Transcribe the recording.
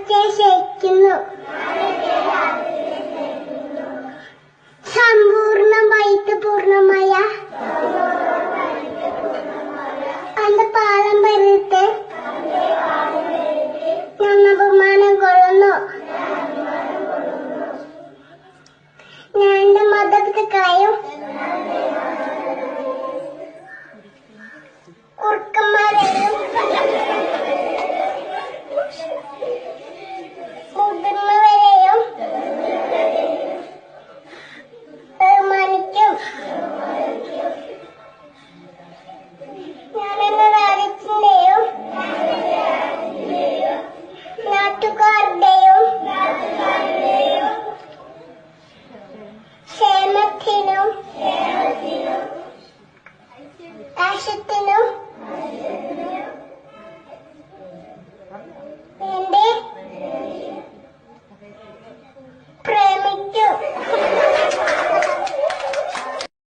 രാജ്യത്തെ ശയിക്കുന്നു സമ്പൂർണമായിട്ട് പൂർണമായ അന്റെ പാദം してね